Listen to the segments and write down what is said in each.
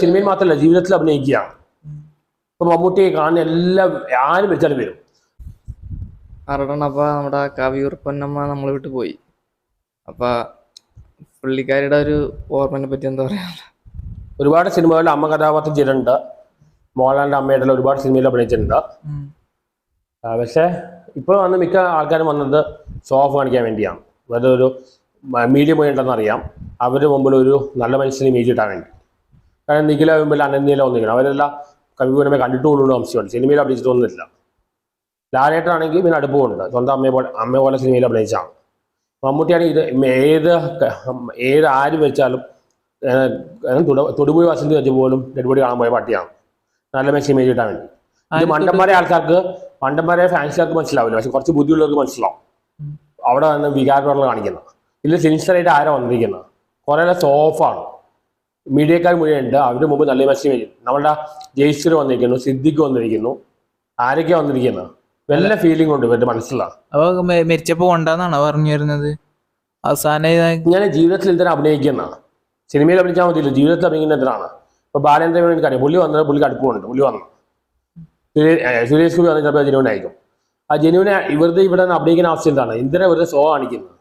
സിനിമയിൽ മാത്രമല്ല ജീവിതത്തിൽ അഭിനയിക്കുകയാണ് ഇപ്പൊ മമ്മൂട്ടിയെ കാണുന്ന എല്ലാം ആരും വെച്ചാലും വരും. കാരണം അപ്പൊ നമ്മുടെ കവിയൂർ പൊന്നമ്മ നമ്മളെ വിട്ടു പോയി. അപ്പൊ പുള്ളിക്കാരിയുടെ ഒരു ഓർമ്മനെ പറ്റി എന്താ പറയാ? ഒരുപാട് സിനിമകളിൽ അമ്മ കഥാപാത്രം ചെയ്തിട്ടുണ്ട്. മോഹൻലാലിന്റെ അമ്മയുടെ ഒരുപാട് സിനിമയിൽ അഭിനയിച്ചിട്ടുണ്ട്. പക്ഷെ ഇപ്പോൾ വന്ന് മിക്ക ആൾക്കാരും വന്നത് സോഫ് ഓഫ് കാണിക്കാൻ വേണ്ടിയാണ്. വേറെ ഒരു മീഡിയം പോയി ഉണ്ടെന്ന് അറിയാം. അവരുടെ മുമ്പിൽ ഒരു നല്ല മനുഷ്യനെ ഇമേജ് ഇട്ടാൻ വേണ്ടി. കാരണം നിഖില മുമ്പിൽ അനന്യയില ഒന്നിക്കണം അവരെല്ലാം കവിപൂരമെ കണ്ടിട്ട് കൊണ്ടുള്ള അംശമാണ് സിനിമയിൽ അഭിനയിച്ചിട്ടൊന്നുമില്ല ലാലേട്ടനാണെങ്കിൽ പിന്നെ അടുപ്പമുണ്ട് സ്വന്തം അമ്മയെ പോലെ അമ്മ പോലെ സിനിമയിൽ അഭിനയിച്ചാണ്. മമ്മൂട്ടിയാണെങ്കിൽ ഇത് ഏത് ഏത് ആര് വെച്ചാലും തൊടുപുഴി വസന്തി വെച്ച് പോലും ഡെഡ്ബോഡി കാണാൻ പോയ പാട്ടിയാണ്. നല്ല മെസ്സി ഇമേജ് ഇട്ടാൻ വേണ്ടി. ഇത് മണ്ടന്മാരെ ആൾക്കാർക്ക് മണ്ടന്മാരെ ഫാൻസുകാർക്ക് മനസ്സിലാവില്ല. പക്ഷെ കുറച്ച് ബുദ്ധിയുള്ളവർക്ക് മനസ്സിലാവും. അവിടെ നിന്ന് വികാരമുള്ള കാണിക്കുന്നത്. ഇതിൽ സിൻസിയറായിട്ട് ആരാ വന്നിരിക്കുന്നത്? കുറേ സോഫാണ് മീഡിയക്കാർ മുഴുവനുണ്ട്. അവരുടെ മുമ്പ് നല്ല മത്സ്യം വരും. നമ്മളുടെ ജയിസ്റ്റർ വന്നിരിക്കുന്നു സിദ്ദിഖ് വന്നിരിക്കുന്നു. ആരൊക്കെ വന്നിരിക്കുന്നത് നല്ല ഫീലിംഗ് ഉണ്ട് ഇവരുടെ മനസ്സിലാണ് അപ്പൊ മരിച്ചപ്പോ കൊണ്ടാന്നാണോ പറഞ്ഞു വരുന്നത്? അവസാനം ഇതാ- ജീവിതത്തിൽ എന്തിനാ അഭിനയിക്കുന്ന. സിനിമയിൽ അഭിനയിച്ചാൽ മതിയല്ലോ. ജീവിതത്തിൽ അഭിനയിക്കുന്ന എന്തിനാണ് ഇപ്പൊ ബാലേന്ദ്രൻ എനിക്കറിയാം പുള്ളി വന്നത് പുള്ളിക്ക് അടുപ്പമുണ്ട് പുള്ളി വന്നു. സുരേഷ് ഗോപി വന്ന ചിലപ്പോൾ ജനുവൻ ആയിരിക്കും. ആ ജനുവിനെ ഇവരുടെ ഇവിടെ നിന്ന് അഭിനയിക്കുന്ന അവസ്ഥ എന്താണ്? എന്തിനാ ഇവരുടെ സോ കാണിക്കുന്നത്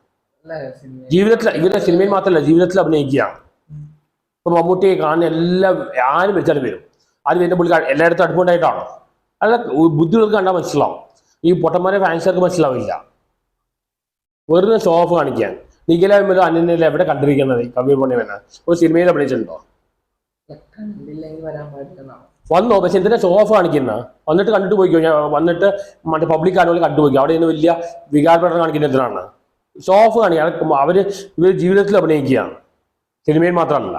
ജീവിതത്തിൽ ഇവരുടെ സിനിമയിൽ മാത്രമല്ല ജീവിതത്തിൽ അഭിനയിക്കുകയാണ്. ഇപ്പൊ മമ്മൂട്ടിയെ കാണുന്ന എല്ലാം ആരും വെച്ചാലും വരും. ആരും വരുന്ന പുള്ളി കാ- എല്ലായിടത്തും അടുപ്പുണ്ടായിട്ടാണോ അല്ല ബുദ്ധികൾക്ക് കണ്ടാൽ മനസ്സിലാവും. ഈ പൊട്ടന്മാരെ ഫാൻസുകാർക്ക് മനസ്സിലാവില്ല. വെറുതെ ഷോ ഓഫ് കാണിക്കാൻ. നിഖില വിമലും അന്യനില എവിടെ കണ്ടിരിക്കുന്നത്? കവി പൊണ്ണിമേന ഒരു സിനിമയിൽ അഭിനയിച്ചിട്ടുണ്ടോ? വന്നോ പക്ഷെ എന്തിനാ ഷോ ഓഫ് കാണിക്കുന്ന? വന്നിട്ട് കണ്ടിട്ട് പോയിക്കോ? ഞാൻ വന്നിട്ട് മറ്റേ പബ്ലിക് ആണെങ്കിൽ കണ്ടു പോയിക്കോ? അവിടെ നിന്ന് വലിയ വികാരപ്രകടനം കാണിക്കുന്ന എന്തിനാണ്? ഷോ ഓഫ് കാണിക്കുക അവർ ഇവർ ജീവിതത്തിൽ അഭിനയിക്കുകയാണ്. സിനിമയിൽ മാത്രമല്ല.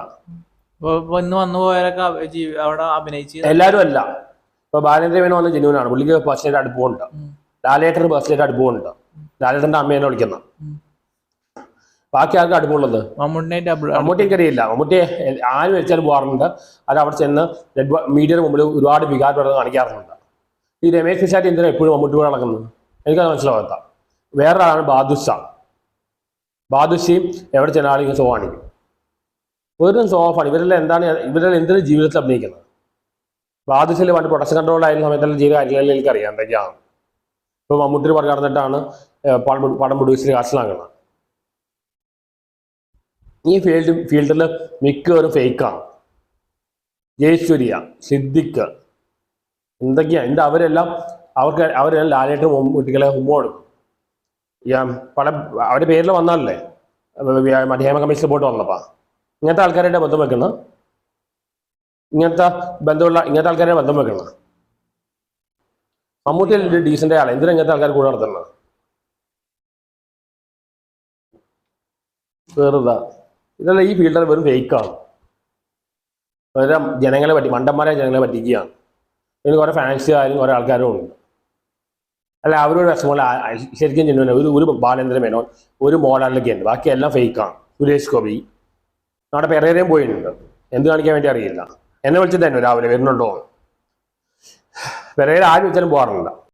എല്ലാരും ഇപ്പൊ ഇന്ന് വന്നു പോയവരൊക്കെ അവ- ജീ- അവിടെ അഭിനയിച്ച് എല്ലാവരും അല്ല. ഇപ്പൊ ബാലേന്ദ്രമേന വന്ന ജനുവനാണ്. പുള്ളിക്ക് ബസ്സിലേക്ക് അടുപ്പമുണ്ട് ലാലേട്ടർ ലാലേട്ടന് ബസ്സിലേക്ക് അടുപ്പമുണ്ട് ലാലേട്ടന്റെ അമ്മേനെ വിളിക്കുന്ന. ബാക്കി ആർക്കും അടുപ്പമുള്ളത് മമ്മൂട്ടി എനിക്കറിയില്ല. മമ്മൂട്ടി ആര് വെച്ചാലും പോകാറുണ്ട്. അത് അവിടെ ചെന്ന് മീഡിയയുടെ മുമ്പിൽ ഒരുപാട് വികാരം കാണിക്കാറുണ്ട് ഈ രമേശ് പിഷാരി എന്തിനാണ് എപ്പോഴും മമ്മൂട്ടി കൂടെ നടക്കുന്നത്? എനിക്കത് മനസ്സിലാവാത്ത. വേറൊരാളാണ് ബാദുഷ. ബാദുഷയും എവിടെ ചെന്നാലും കാണിക്കും. വെറും സോഫാണ് ഇവരെല്ലാം എന്താണ് ഇവരെല്ലാം എന്തിനും ജീവിതത്തിൽ അഭിനയിക്കുന്നത്? ബാദുഷയിൽ പണ്ട് പ്രൊഡക്ഷൻ കൺട്രോൾ ആയിരുന്ന സമയത്തെല്ലാം ചെയ്ത കാര്യങ്ങളിൽ എനിക്കറിയാം. എന്തൊക്കെയാണ്? ഇപ്പോൾ മമ്മൂട്ടി പറഞ്ഞു നടന്നിട്ടാണ് പടം പടം പ്രൊഡ്യൂസർ കാശിലാക്കുന്നത് ഈ ഫീൽഡ് ഫീൽഡിൽ മിക്കവരും ഫേക്കാണ് ജയശ്വര്യ സിദ്ദിഖ് എന്തൊക്കെയാ? എന്താ അവരെല്ലാം അവർക്ക് അവരെല്ലാം ലാലേട്ട് കുട്ടികളെ ഈ, പല അവരുടെ പേരിൽ വന്നാലല്ലേ മറ്റേ കമ്മീഷൻ പോയിട്ട് വന്നപ്പാ. ഇങ്ങനത്തെ ആൾക്കാരുടെ ബന്ധം വെക്കണം. ഇങ്ങനത്തെ ബന്ധമുള്ള ഇങ്ങനത്തെ ആൾക്കാരെ ബന്ധം വെക്കണം. മമ്മൂട്ടി ഒരു ഡീസന്റ് ആളെ. എന്തിനാ ഇങ്ങനത്തെ ആൾക്കാർ കൂടെ വെറുതെ. ഇതല്ല ഈ ഫീൽഡർ വെറും ഫേക്കാണ് വേറെ ജനങ്ങളെ പറ്റി മണ്ടന്മാരെ ജനങ്ങളെ പറ്റിക്കുകയാണ്. ഇതിന് കുറേ ഫാൻസുകാരും കുറേ ആൾക്കാരും ഉണ്ട്. അല്ല അവരോട് ആ- ശരിക്കും ചെന്നു ഒരു ഒരു ബാലേന്ദ്ര മേനോൻ ഒരു മോഡലിലൊക്കെ ഉണ്ട് ബാക്കി എല്ലാം ഫേക്കാണ് സുരേഷ് ഗോപി നമ്മുടെ പെരേരയും പോയിട്ടുണ്ട്. എന്ത് കാണിക്കാൻ വേണ്ടി അറിയില്ല. എന്നെ വിളിച്ചിട്ട് തന്നെ രാവിലെ വരുന്നുണ്ടോ? പെരേര ആര് വെച്ചാലും പോകാറുണ്ട്